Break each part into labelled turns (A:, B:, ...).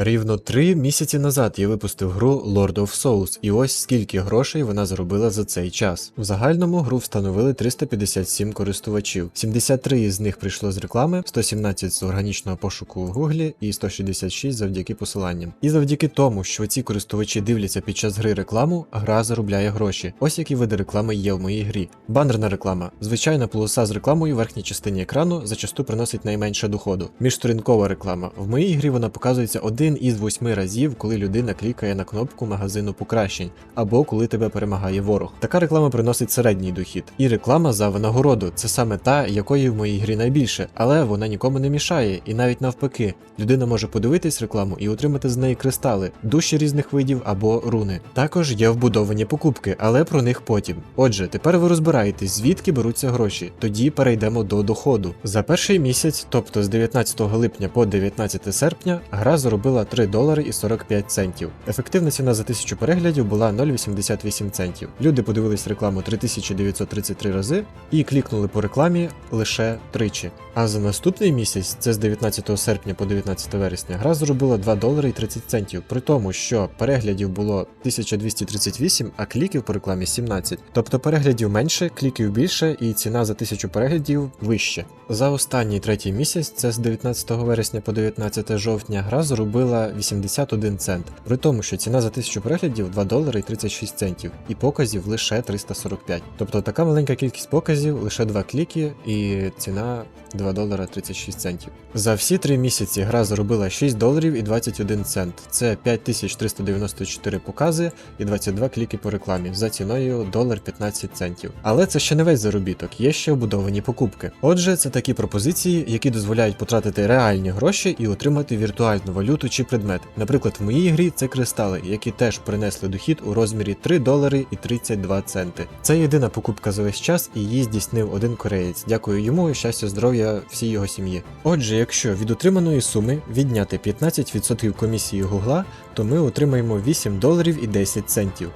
A: Рівно три місяці назад я випустив гру Lord of Souls, і ось скільки грошей вона заробила за цей час. В загальному гру встановили 357 користувачів. 73 з них прийшло з реклами, 117 з органічного пошуку в Гуглі і 166 завдяки посиланням. І завдяки тому, що ці користувачі дивляться під час гри рекламу, гра заробляє гроші. Ось які види реклами є в моїй грі. Банерна реклама. Звичайна полоса з рекламою в верхній частині екрану зачасту приносить найменше доходу. Міжсторінкова реклама. В моїй грі вона показується один із восьми разів, коли людина клікає на кнопку магазину покращень, або коли тебе перемагає ворог. Така реклама приносить середній дохід. І реклама за винагороду це саме та, якої в моїй грі найбільше, але вона нікому не мішає, і навіть навпаки, людина може подивитись рекламу і отримати з неї кристали, душі різних видів або руни. Також є вбудовані покупки, але про них потім. Отже, тепер ви розбираєтесь, звідки беруться гроші. Тоді перейдемо до доходу. За перший місяць, тобто з 19 липня по 19 серпня, гра заробила 3 долари і 45 центів. Ефективна ціна за 1000 переглядів була 0,88 центів. Люди подивились рекламу 3933 рази і клікнули по рекламі лише тричі. А за наступний місяць, це з 19 серпня по 19 вересня, гра заробила 2 долари і 30 центів, при тому, що переглядів було 1238, а кліків по рекламі 17. Тобто переглядів менше, кліків більше, і ціна за 1000 переглядів вище. За останній третій місяць, це з 19 вересня по 19 жовтня, гра заробила 81 цент, при тому, що ціна за 1000 переглядів 2 долари і 36 центів, і показів лише 345. Тобто така маленька кількість показів, лише 2 кліки, і ціна 2 долара 36 центів. За всі три місяці гра заробила 6 доларів і 21 цент. Це 5394 покази і 22 кліки по рекламі за ціною долар 15 центів. Але це ще не весь заробіток, є ще вбудовані покупки. Отже, це такі пропозиції, які дозволяють потратити реальні гроші і отримати віртуальну валюту чи предмет. Наприклад, в моїй грі це кристали, які теж принесли дохід у розмірі 3 долари і 32 центи. Це єдина покупка за весь час, і її здійснив один кореєць. Дякую йому і щастя, здоров'я всій його сім'ї. Отже, якщо від отриманої суми відняти 15% комісії Гугла, то ми отримаємо 8 доларів і 10 центів.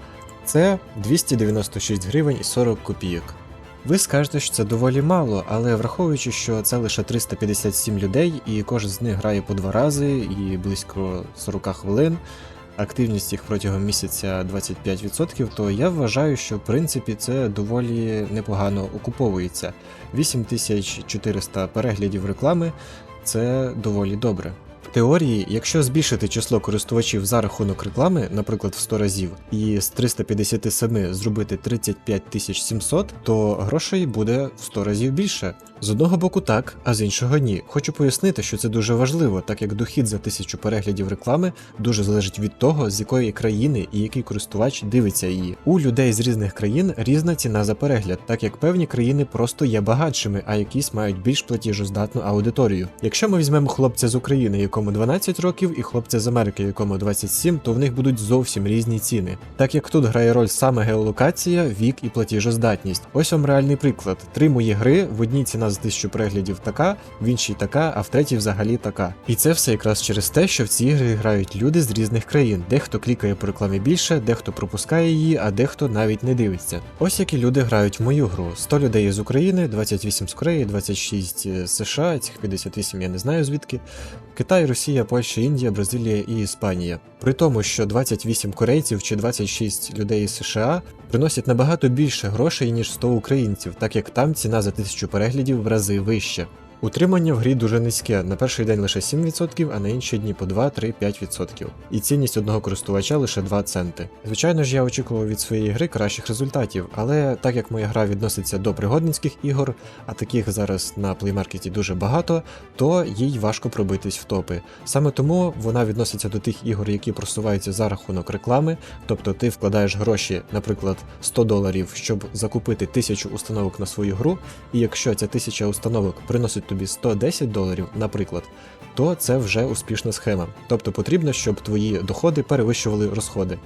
A: Це 296 гривень і 40 копійок. Ви скажете, що це доволі мало, але враховуючи, що це лише 357 людей, і кожен з них грає по два рази і близько 40 хвилин, активність їх протягом місяця 25%, то я вважаю, що в принципі це доволі непогано окуповується. 8400 переглядів реклами це доволі добре. Теорії, якщо збільшити число користувачів за рахунок реклами, наприклад, в 100 разів, і з 357 зробити 35 700, то грошей буде в 100 разів більше. З одного боку так, а з іншого ні. Хочу пояснити, що це дуже важливо, так як дохід за тисячу переглядів реклами дуже залежить від того, з якої країни і який користувач дивиться її. У людей з різних країн різна ціна за перегляд, так як певні країни просто є багатшими, а якісь мають більш платіжоздатну аудиторію. Якщо ми візьмемо хлопця з України, якому 12 років, і хлопця з Америки, якому 27, то в них будуть зовсім різні ціни. Так як тут грає роль саме геолокація, вік і платіжоздатність. Ось вам реальний приклад: три мої гри в одній ціна за 1000 переглядів така, в іншій така, а в третій взагалі така. І це все якраз через те, що в ці ігри грають люди з різних країн. Дехто клікає по рекламі більше, дехто пропускає її, а дехто навіть не дивиться. Ось які люди грають в мою гру: 100 людей з України, 28 з Кореї, 26 з США, цих 58 я не знаю звідки. Китай, Росія, Польща, Індія, Бразилія і Іспанія. При тому, що 28 корейців чи 26 людей з США приносять набагато більше грошей, ніж 100 українців, так як там ціна за тисячу переглядів в рази вища. Утримання в грі дуже низьке, на перший день лише 7%, а на інші дні по 2, 3, 5%. І цінність одного користувача лише 2 центи. Звичайно ж, я очікував від своєї гри кращих результатів, але так як моя гра відноситься до пригодницьких ігор, а таких зараз на плеймаркеті дуже багато, то їй важко пробитись в топи. Саме тому вона відноситься до тих ігор, які просуваються за рахунок реклами, тобто ти вкладаєш гроші, наприклад, 100 доларів, щоб закупити 1000 установок на свою гру, і якщо ця 1000 установок приносить тобі 110 доларів, наприклад, то це вже успішна схема. Тобто потрібно, щоб твої доходи перевищували розходи.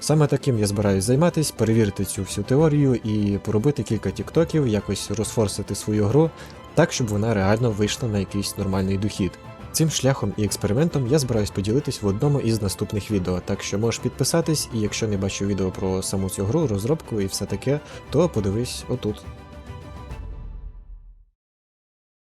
A: Саме таким я збираюсь займатися, перевірити цю всю теорію і поробити кілька тіктоків, якось розфорсити свою гру, так щоб вона реально вийшла на якийсь нормальний дохід. Цим шляхом і експериментом я збираюсь поділитись в одному із наступних відео, так що можеш підписатись, і якщо не бачив відео про саму цю гру, розробку і все таке, то подивись отут.